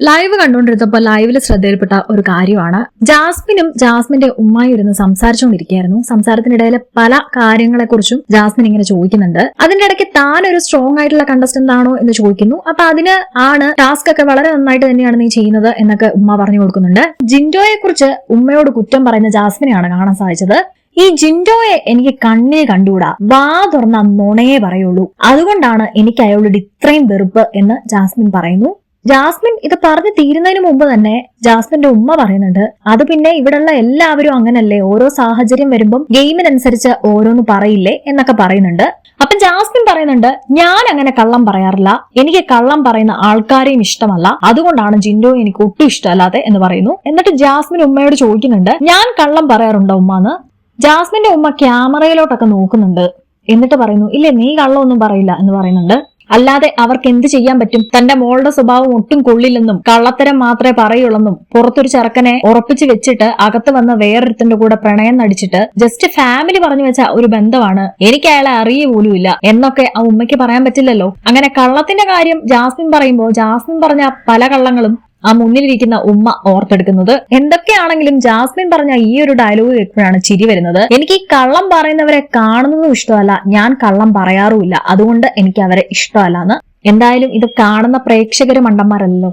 Live കണ്ടുകൊണ്ടിരുന്നപ്പോൾ ലൈവിൽ ശ്രദ്ധയിൽപ്പെട്ട ഒരു കാര്യമാണ്. ജാസ്മിനും ജാസ്മിന്റെ ഉമ്മായി ഇരുന്ന് സംസാരിച്ചുകൊണ്ടിരിക്കുകയായിരുന്നു. സംസാരത്തിനിടയിൽ പല കാര്യങ്ങളെക്കുറിച്ചും ജാസ്മിൻ ഇങ്ങനെ ചോദിക്കുന്നുണ്ട്. അതിന്റെ ഇടയ്ക്ക് താൻ ഒരു സ്ട്രോങ് ആയിട്ടുള്ള കണ്ടസ്റ്റന്റ് ആണോ എന്ന് ചോദിക്കുന്നു. അപ്പൊ അതിന് ആണ് ടാസ്ക് ഒക്കെ വളരെ നന്നായിട്ട് തന്നെയാണ് നീ ചെയ്യുന്നത് എന്നൊക്കെ ഉമ്മ പറഞ്ഞു കൊടുക്കുന്നുണ്ട്. ജിൻഡോയെ കുറിച്ച് ഉമ്മയോട് കുറ്റം പറയുന്ന ജാസ്മിനെയാണ് കാണാൻ സാധിച്ചത്. ഈ ജിൻഡോയെ എനിക്ക് കണ്ണിൽ കണ്ടുകൂടാ. വാ തുറന്ന നുണയെ പറയുള്ളൂ. അതുകൊണ്ടാണ് എനിക്ക് അയാളോട് ഇത്രയും വെറുപ്പ് എന്ന് ജാസ്മിൻ പറയുന്നു. ജാസ്മിൻ ഇത് പറഞ്ഞു തീരുന്നതിന് മുമ്പ് തന്നെ ജാസ്മിന്റെ ഉമ്മ പറയുന്നുണ്ട് അത് പിന്നെ ഇവിടെയുള്ള എല്ലാവരും അങ്ങനല്ലേ? ഓരോ സാഹചര്യം വരുമ്പം ഗെയിമിനനുസരിച്ച് ഓരോന്ന് പറയില്ലേ? എന്നൊക്കെ പറയുന്നുണ്ട്. അപ്പൊ ജാസ്മിൻ പറയുന്നുണ്ട് ഞാൻ അങ്ങനെ കള്ളം പറയാറില്ല. എനിക്ക് കള്ളം പറയുന്ന ആൾക്കാരെയും ഇഷ്ടമല്ല. അതുകൊണ്ടാണ് ജിൻഡോ എനിക്ക് ഒട്ടും ഇഷ്ടമല്ലാതെ എന്ന് പറയുന്നു. എന്നിട്ട് ജാസ്മിൻ ഉമ്മയോട് ചോദിക്കുന്നുണ്ട് ഞാൻ കള്ളം പറയാറുണ്ടോ ഉമ്മാന്ന്? ജാസ്മിന്റെ ഉമ്മ ക്യാമറയിലോട്ടൊക്കെ നോക്കുന്നുണ്ട്. എന്നിട്ട് പറയുന്നു ഇല്ലേ നീ കള്ളമൊന്നും പറയില്ല എന്ന് പറയുന്നുണ്ട്. അല്ലാതെ അവർക്ക് എന്ത് ചെയ്യാൻ പറ്റും? തന്റെ മോളുടെ സ്വഭാവം ഒട്ടും കൊള്ളില്ലെന്നും കള്ളത്തരം മാത്രമേ പറയുള്ളെന്നും പുറത്തൊരു ചെറുക്കനെ ഉറപ്പിച്ചു വെച്ചിട്ട് അകത്ത് വന്ന വേറൊരുത്തിന്റെ കൂടെ പ്രണയം നടിച്ചിട്ട് ജസ്റ്റ് ഫാമിലി പറഞ്ഞു വെച്ച ഒരു ബന്ധമാണ്. എനിക്ക് അയാളെ അറിയ പോലുമില്ല എന്നൊക്കെ ആ ഉമ്മയ്ക്ക് പറയാൻ പറ്റില്ലല്ലോ. അങ്ങനെ കള്ളത്തിന്റെ കാര്യം ജാസ്മിൻ പറയുമ്പോൾ ജാസ്മിൻ പറഞ്ഞ പല കള്ളങ്ങളും ആ മുന്നിലിരിക്കുന്ന ഉമ്മ ഓർത്തെടുക്കുന്നത്. എന്തൊക്കെയാണെങ്കിലും ജാസ്മിൻ പറഞ്ഞ ഈ ഒരു ഡയലോഗ് കേൾക്കുമ്പോഴാണ് ചിരി വരുന്നത്. എനിക്ക് ഈ കള്ളം പറയുന്നവരെ കാണുന്നതും ഇഷ്ടമല്ല. ഞാൻ കള്ളം പറയാറുമില്ല. അതുകൊണ്ട് എനിക്ക് അവരെ ഇഷ്ടമല്ല എന്ന്. എന്തായാലും ഇത് കാണുന്ന പ്രേക്ഷകര് മണ്ടന്മാരല്ലോ